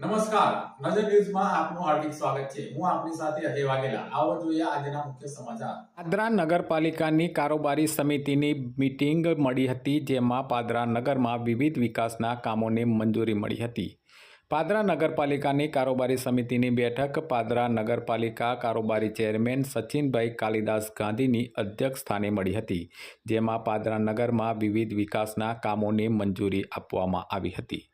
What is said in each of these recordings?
નમસ્કાર. નજર ન્યૂઝમાં આપનું હાર્દિક સ્વાગત છે. હું આપની સાથે અજય વાઘેલા. આવો જોઈએ આજના મુખ્ય સમાચાર. પાદરા નગરપાલિકાની કારોબારી સમિતિની મીટિંગ મળી હતી, જેમાં પાદરા નગરમાં વિવિધ વિકાસના કામોને મંજૂરી મળી હતી. પાદરા નગરપાલિકાની કારોબારી સમિતિની બેઠક પાદરા નગરપાલિકા કારોબારી ચેરમેન સચિનભાઈ કાલિદાસ ગાંધીની અધ્યક્ષ સ્થાને મળી હતી, જેમાં પાદરા નગરમાં વિવિધ વિકાસના કામોને મંજૂરી આપવામાં આવી હતી.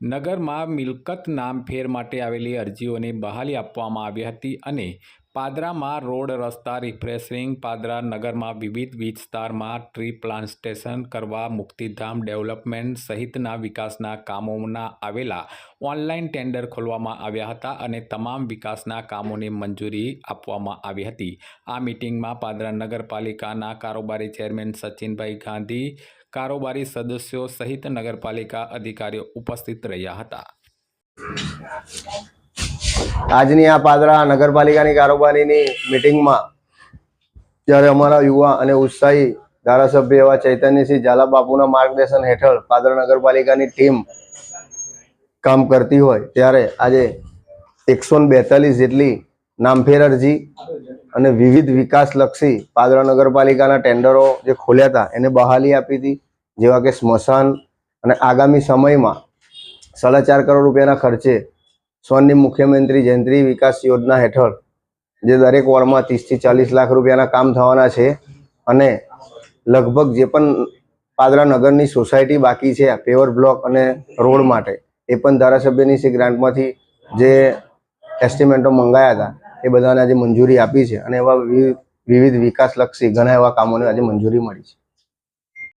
નગરમાં મિલકત નામ ફેર માટે આવેલી અરજીઓને બહાલી આપવામાં આવી હતી અને પાદરામાં રોડ રસ્તા રિફ્રેશિંગ, પાદરા નગરમાં વિવિધ વિસ્તારમાં ટ્રી પ્લાન્ટેશન કરવા, મુક્તિધામ ડેવલપમેન્ટ સહિતના વિકાસના કામોના આવેલા ઓનલાઈન ટેન્ડર ખોલવામાં આવ્યા હતા અને તમામ વિકાસના કામોને મંજૂરી આપવામાં આવી હતી. આ મિટિંગમાં પાદરા નગરપાલિકાના કારોબારી ચેરમેન સચિનભાઈ ગાંધી કારોબારી સદસ્યો સહિત નગરપાલિકા અધિકારીઓ ઉપસ્થિત રહ્યા હતા. આજની આ પાદરા નગરપાલિકાની કારોબારીની મિટિંગમાં જ્યારે અમારા યુવા અને ઉત્સાહી ધારાસભ્ય એવા ચૈતન્યસિંહ ઝાલા બાપુના માર્ગદર્શન હેઠળ પાદરા નગરપાલિકાની ટીમ કામ કરતી હોય, ત્યારે આજે એકસો બેતાલીસ જેટલી નામફેર અરજી અને વિવિધ વિકાસલક્ષી પાદરા નગરપાલિકાના ટેન્ડરો જે ખોલ્યા હતા, એને બહાલી આપી હતી, જેવા કે સ્મશાન અને આગામી સમયમાં સાડા ચાર કરોડ રૂપિયાના ખર્ચે સ્વર્ણિમ મુખ્યમંત્રી જયંત્રી વિકાસ યોજના હેઠળ, જે દરેક વોર્ડમાં ત્રીસથી ચાલીસ લાખ રૂપિયાના કામ થવાના છે અને લગભગ જે પણ પાદરા નગરની સોસાયટી બાકી છે પેવર બ્લોક અને રોડ માટે, એ પણ ધારાસભ્યની શ્રી ગ્રાન્ટમાંથી જે એસ્ટિમેટો મંગાયા હતા એ બધાને આજે મંજૂરી આપી છે અને એવા વિવિધ વિકાસલક્ષી ઘણા એવા કામોને આજે મંજૂરી મળી છે.